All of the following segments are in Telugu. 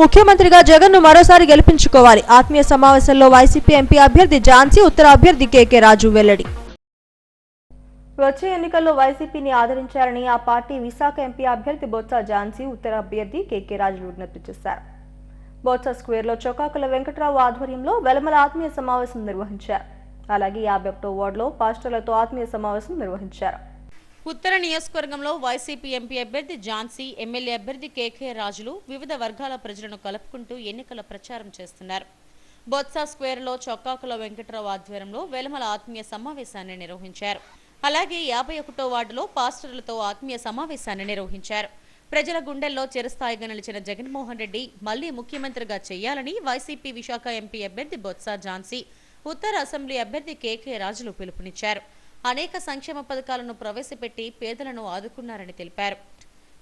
ముఖ్యమంత్రిగా జగన్ను మరోసారి గెలిపించుకోవాలి. ఆత్మీయ సమావేశంలో వైసీపీ ఎంపీ అభ్యర్థి ఝాన్సీ ఉత్తర అభ్యర్థి కేకే రాజు వెల్లడి. వచ్చే ఎన్నికల్లో వైసీపీని ఆదరించారని ఆ పార్టీ విశాఖ ఎంపీ అభ్యర్థి బొత్స ఝాన్సీ ఉత్తర అభ్యర్థి కేకే రాజు విజ్ఞప్తి చేశారు. బొత్స స్క్వేర్లో చొకాకుల వెంకట్రావు ఆధ్వర్యంలో వెలమల ఆత్మీయ సమావేశం నిర్వహించారు. అలాగే యాభై ఒకటో వార్డులో పాస్టర్లతో ఆత్మీయ సమావేశం నిర్వహించారు. ఉత్తర నియోజకవర్గంలో వైసీపీ ఎంపీ అభ్యర్థి ఝాన్సీ ఎమ్మెల్యే అభ్యర్థి కేకే రాజులు వివిధ వర్గాల ప్రజలను కలుపుకుంటూ ఎన్నికల ప్రచారం చేస్తున్నారు. బొత్స స్క్వేర్లో చొక్కాకుల వెంకట్రావు ఆధ్వర్యంలో వెలమల ఆత్మీయ సమావేశాన్ని నిర్వహించారు. అలాగే యాభై ఒకటో వార్డులో పాస్టర్లతో ఆత్మీయ సమావేశాన్ని నిర్వహించారు. ప్రజల గుండెల్లో చిరస్థాయిగా నిలిచిన జగన్మోహన్ రెడ్డి మళ్ళీ ముఖ్యమంత్రిగా చేయాలని వైసీపీ విశాఖ ఎంపీ అభ్యర్థి బొత్స ఝాన్సీ ఉత్తర అసెంబ్లీ అభ్యర్థి కేకే రాజులు పిలుపునిచ్చారు. అనేక సంక్షేమ పథకాలను ప్రవేశపెట్టి పేదలను ఆదుకున్నారని తెలిపారు.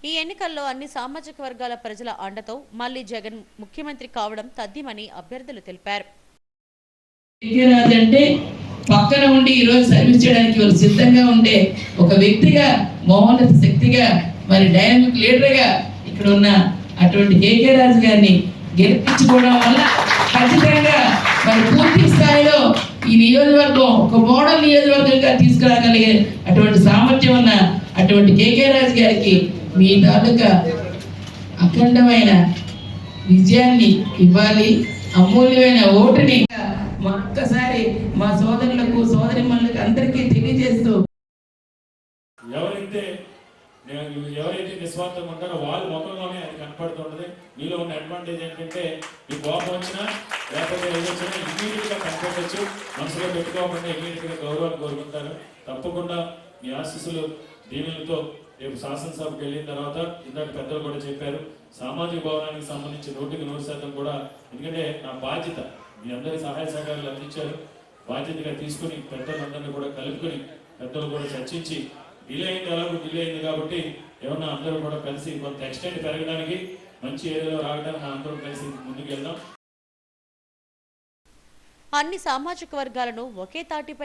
ఈ ఎన్నికల్లో అన్ని సామాజిక వర్గాల ప్రజల అండతో మళ్ళీ జగన్ ముఖ్యమంత్రి కావడం తథ్యమని అభ్యర్థులు తెలిపారు. అంటే పక్కన ఉండి ఈరోజు సర్వీస్ చేయడానికి వారు సిద్ధంగా ఉండే ఒక వ్యక్తిగా మౌనత శక్తిగా మరి డైనమిక్ లీడర్గా ఇక్కడ ఉన్న అటువంటి కేకే రాజు గారిని గెలిపించుకోవడం వల్ల ఖచ్చితంగా మరి పూర్తి స్థాయిలో ఈ నియోజకవర్గం ఒక మోడల్ నియోజకవర్గంగా తీసుకురాగలిగే అటువంటి సామర్థ్యం ఉన్న అటువంటి కేకే రాజు గారికి మీ తాలూకా అఖండమైన విజయాన్ని ఇవ్వాలి అమూల్యమైన ఓటుని మరొక్కసారి మా సోదరులకు సోదరి ఎవరైతే నిస్వార్థంగా ఉంటారో వాళ్ళ ముఖంలోనే అది కనపడుతుంటది. మీలో ఉన్న అడ్వాంటేజ్ ఏంటంటే మీ కోపం వచ్చినా లేకపోతే ఏది వచ్చినా ఇమీడియట్గా కనపడవచ్చు మనసులో పెట్టుకోకుండా ఇమీడియట్గా గౌరవాన్ని కోరుకుంటారు. తప్పకుండా మీ ఆశీస్సులు దీవెనలతో రేపు శాసనసభకు వెళ్ళిన తర్వాత ఇందాక పెద్దలు కూడా చెప్పారు. సామాజిక భవనానికి సంబంధించి నూటికి నూరు శాతం కూడా ఎందుకంటే నా బాధ్యత. మీ అందరి సహాయ సహకారాలు అందించారు. బాధ్యతగా తీసుకుని పెద్దలందరినీ కూడా కలుపుకొని పెద్దలు కూడా చర్చించి డిలే అయింది అలాగే డిలే అయింది కాబట్టి ఏమన్నా అందరూ కూడా కలిసి కొంత ఎక్స్టెండ్ పెరగడానికి మంచి ఏరియాలో రావడానికి అందరూ కలిసి ముందుకు వెళ్దాం అన్ని సామాజిక వర్గాలను ఒకే తాటిపై